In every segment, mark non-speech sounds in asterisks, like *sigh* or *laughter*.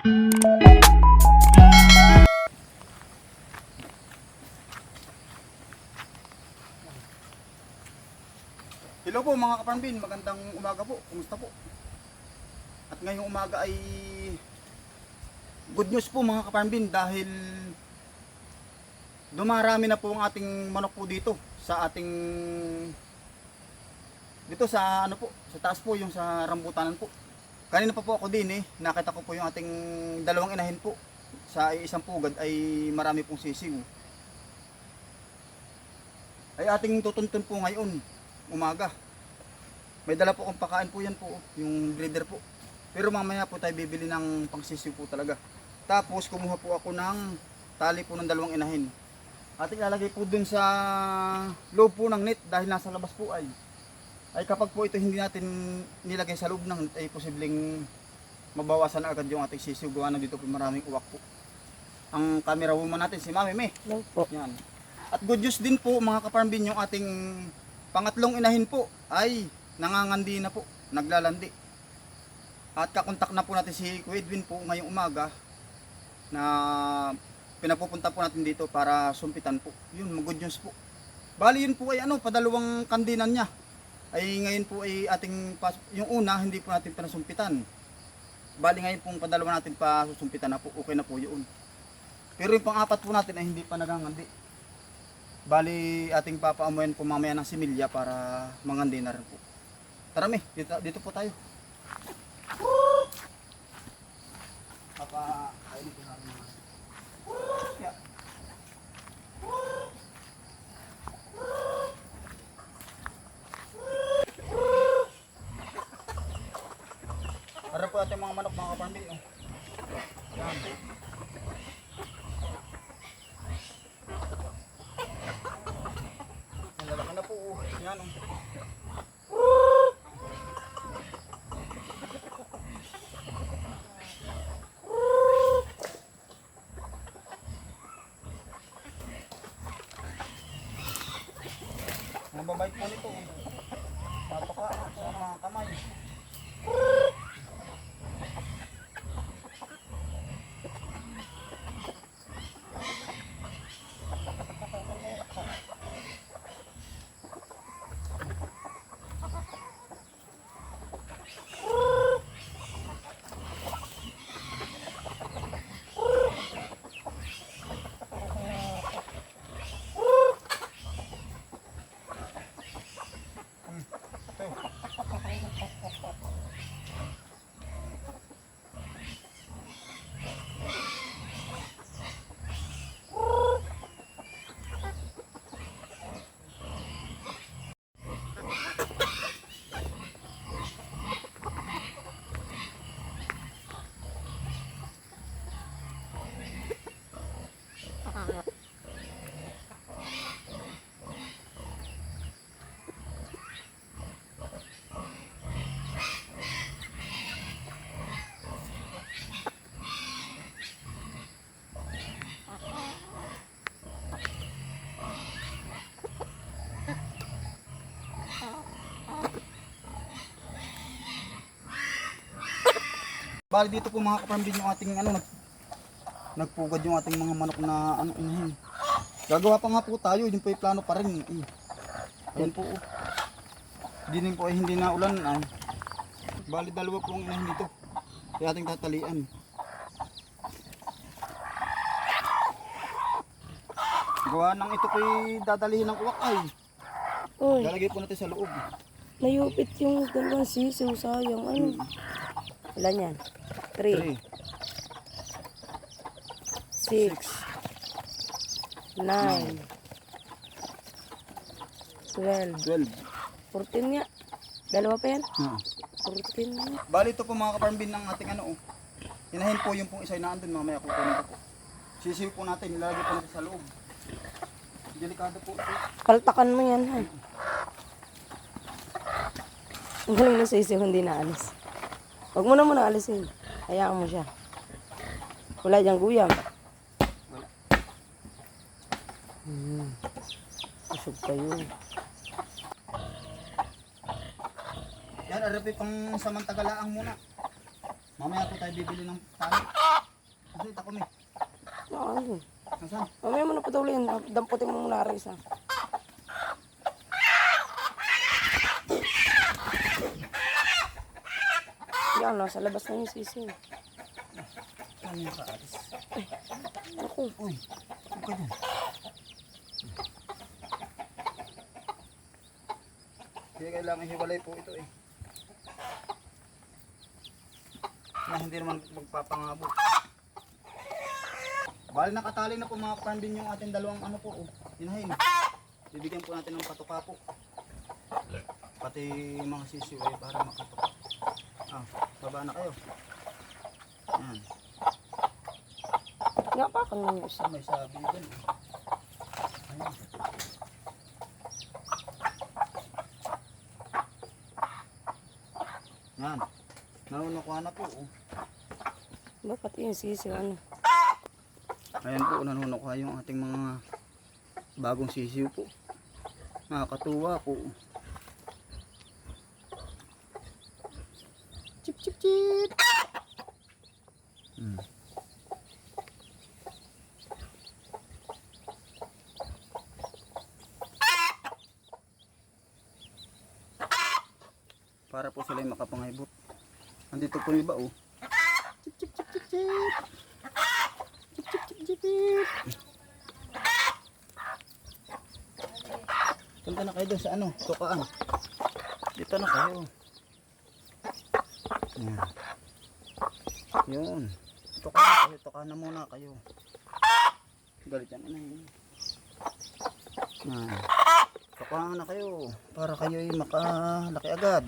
Hello po mga kaparambin, magandang umaga po. Kumusta po? At ngayong umaga ay good news po mga kaparambin dahil dumarami na po ang ating manok po dito sa ating dito sa ano po, sa taas po yung sa rambutanan po. Kanina pa po ako din eh, nakita ko po yung ating dalawang inahin po sa isang pugad ay marami pong sisiw. Ay ating tutuntun po ngayon umaga. May dala po akong pakain po yan po, yung breeder po. Pero mamaya po tayo bibili ng pangsisiw po talaga. Tapos kumuha po ako ng tali po ng dalawang inahin. At ilalagay po dun sa loob po ng net dahil nasa labas po ay. Ay kapag po ito hindi natin nilagay sa loob ng ay posibleng mabawasan agad yung ating sisiw gawa na dito po maraming uwak po. Ang camera woman natin si Mami May. Hello po. Yan. At good news din po mga kaparambin yung ating pangatlong inahin po ay nangangandi na po, naglalandi. At kakontak na po natin si Kuya Edwin po ngayong umaga na pinapupunta po natin dito para sumpitan po. Yun, good news po. Bali yun po ay ano, padalawang kandinan niya. Ay ngayon po ay ating, yung una hindi po natin pinasumpitan. Bali ngayon pong padalawa natin pa susumpitan na po, okay na po yun. Pero yung pang-apat po natin ay hindi pa nagangandi. Bali, ating papaamuyan po mamaya ng similya para mangandi na rin po. Tara me, dito, dito po tayo. Papa, kainin po natin mga. Yeah. Para po ating mga manok mga kaparmi. Oh. Yan. Ang lalaki na po. oh. Yan. Oh. Ang babait po nito. oh. Bali dito po mga kaparambin yung ating ano nag, nagpugad yung ating mga manok na ano inahin. Gagawa pa nga po tayo, yun po yung plano pa rin. Eh. Ayun po. oh. Hindi din po ay hindi na ulan ay. Bali dalawa po ang inahin dito. Kaya ating tatalian. Gawa nang ito po dadalihin ng uwak ay. Uy, Lalagay po natin sa loob. nayupit yung dalawang sisiw. Sayang. Ano? Ilan yan? Three, 3, six, nine, twelve, 12. fourteen nga. Dalawa pa yan? Ah. Fourteen nga. Bali ito po mga kaparambin ng ating ano oh. Inahin po yung pong isay na andun mamaya kukunin ko po. Sisiw po natin, ilalagay po natin sa loob. Delikado po ito. Paltakan mo yan, ha? Ang galing na sisiw, hindi naalis. Huwag mo na muna alisin. Hayaan mo siya. Wala diyang guyam. Hmm. Usog yun. Yan, arapi pang samantagalaang muna. Mamaya po tayo bibili ng tali. Kasi ito kami. Oo, ano. Nasaan? Mamaya mo na patuloy yan. Damputin mo muna rin isa. Yan, nasa labas na yung sisi. Saan yung kaalis? Ako. Uy, huwag ka dyan. Kaya kailangan hiwalay po ito eh. Na hindi naman magpapangabot. Bali nakatali na po mga kapandin yung ating dalawang ano po oh. Inahin. Bibigyan po natin ng patuka po. Pati mga sisiw eh para makatuka. Ah, baba na kayo. Yan. Napakan mo yung isa. May sabi dyan. eh. Ayan. Yan. Nanunukuha na po. Oh. Ba, pati yung sisi, ano. Ayan po, nanunukuha yung ating mga bagong sisiw po. Nakakatuwa po. Hmm. Para po sila makapangaybot. Andito po yung iba oh. Chip, chip, chip, chip, chip. Chip, chip, chip, chip, chip. Punta na kayo doon sa ano, tukaan. Dito na kayo. Yan. Yun. Tukaan na kayo, tukaan na muna kayo. Galit yan na yun. Yan. Tukaan na kayo para kayo ay makalaki agad.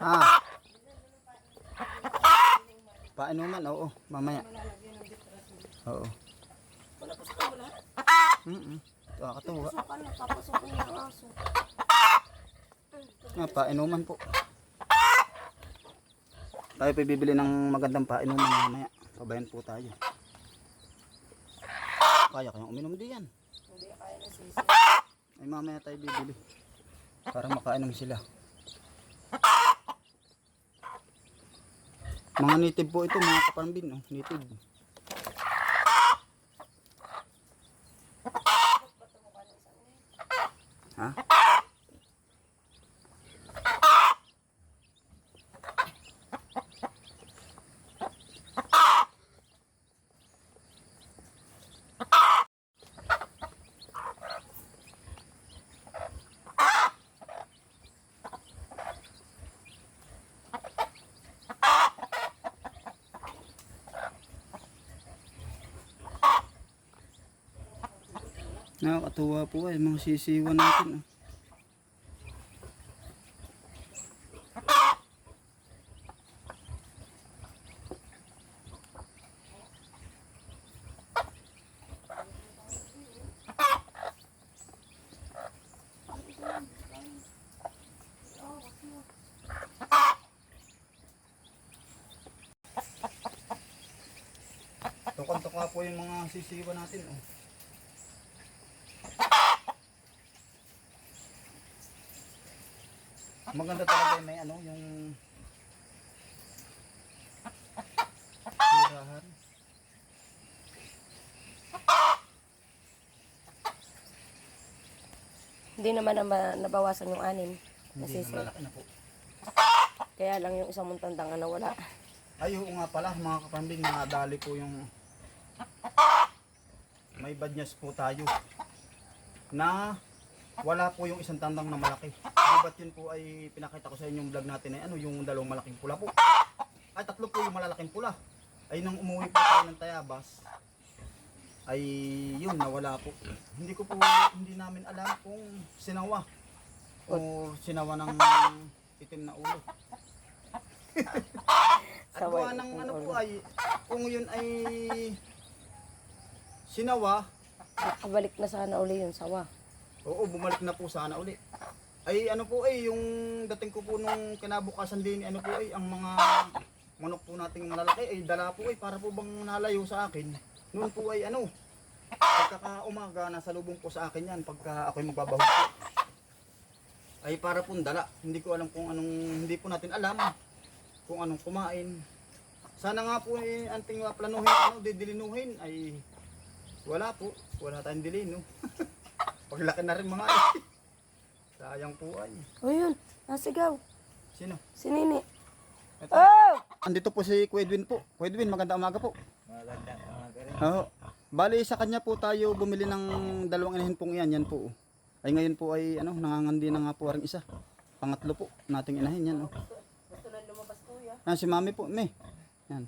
Ah. Painuman, oo, mamaya. Oo. Mm -mm. Nakakatuwa. Sukan na, papasukin yung aso. Ah, painuman po. Tayo pa bibili ng magandang painuman mamaya. Pabayan po tayo. Kaya kayong uminom di yan. Hindi kaya ng sisi. Ay mamaya tayo bibili. Para makainom sila. Mga native po ito, mga kaparambin, oh, native. Nakakatuwa po ay mga sisiwan natin. Oh. Tukang-tuka po yung mga sisiwan natin. Oh. Maganda talaga yung may ano, yung tirahan. Hindi naman na nabawasan yung anim. Hindi sisi. na malaki na po. Kaya lang yung isang muntandang na wala. Ay, oo nga pala, mga kapambing, nadali po yung may bad news po tayo na wala po yung isang tandang na malaki. Diba't yun po ay pinakita ko sa inyo yung vlog natin ay ano, yung dalawang malaking pula po. Ay, tatlo po yung malalaking pula. Ay, nang umuwi po tayo ng Tayabas, ay yun, nawala po. Hindi ko po, hindi namin alam kung sinawa o sinawa ng itim na ulo. *laughs* At gawa ng ano po ay, kung yun ay sinawa, Nakabalik na sana uli yung sawa. oo, bumalik na po sana uli. Ay ano po ay, yung dating ko po nung kinabukasan din, ano po ay, ang mga manok po nating malalaki ay dala po ay para po bang nalayo sa akin. Noon po ay ano, pagkakaumaga, nasa lubong po sa akin yan pagka ako'y magbabaho po. Ay para pong dala. Hindi ko alam kung anong, hindi po natin alam kung anong kumain. Sana nga po eh, anting planuhin, ano, didilinuhin ay wala po. Wala tayong dilino. *laughs* Paglaki na rin mga ay. Sayang po ay. O yun, nasigaw. Sino? Si Nini. Ito. Oh! Andito po si Kuya Edwin po. Kuya Edwin, maganda umaga po. Maganda umaga rin. Oo. Bali sa kanya po tayo bumili ng dalawang inahin pong iyan. Yan po. oh. Ay ngayon po ay ano, nangangandi na nga po rin isa. Pangatlo po nating inahin yan. Oh. Gusto na lumabas kuya. Ah, si mami po, me. Yan.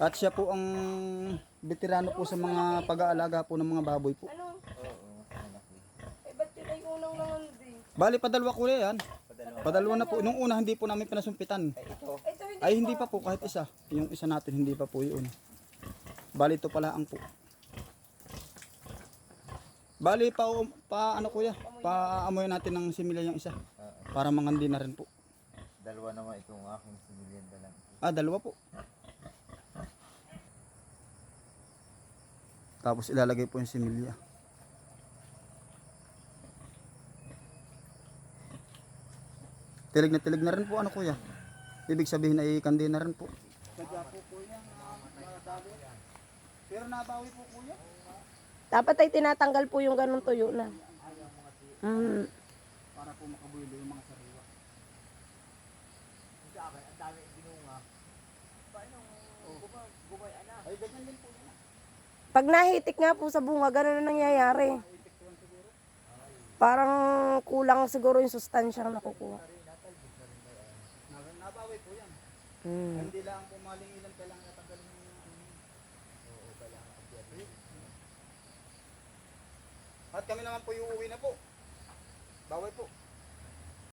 At siya po ang veterano po sa mga pag-aalaga po ng mga baboy po. Ano? Oo, malaki. Eh, ba't yun ay unang nangandi? Bali, padalwa ko yan. Padalawa. Padalwa na po. Nung una, hindi po namin pinasumpitan. Ay, ito. Ito hindi. Ay, hindi pa po kahit isa. Yung isa natin, hindi pa po yun. Bali, ito pala ang po. Bali, pa, pa ano kuya, paamoy natin ng similya yung isa. Para mangandi na rin po. Dalawa naman itong aking sinilienda lang. Ah, dalawa po. Tapos ilalagay po yung similya. Tilig na tilig na rin po ano kuya. Ibig sabihin ay kandi na rin po. Sadya po kuya, Pero nabawi po kuya. Dapat ay tinatanggal po yung ganun tuyo na. Mm. Para po makabuelo yung mga sariwa. Ay, ganyan din po yun. Pag nahitik nga po sa bunga, ganun na nangyayari. Parang kulang siguro yung sustansyang nakukuha. Mm. Hindi lang pumaling ilang kailangan natanggal ng ano Oo, kailangan pagkiyari. At kami naman po yung uwi na po. Bawal po.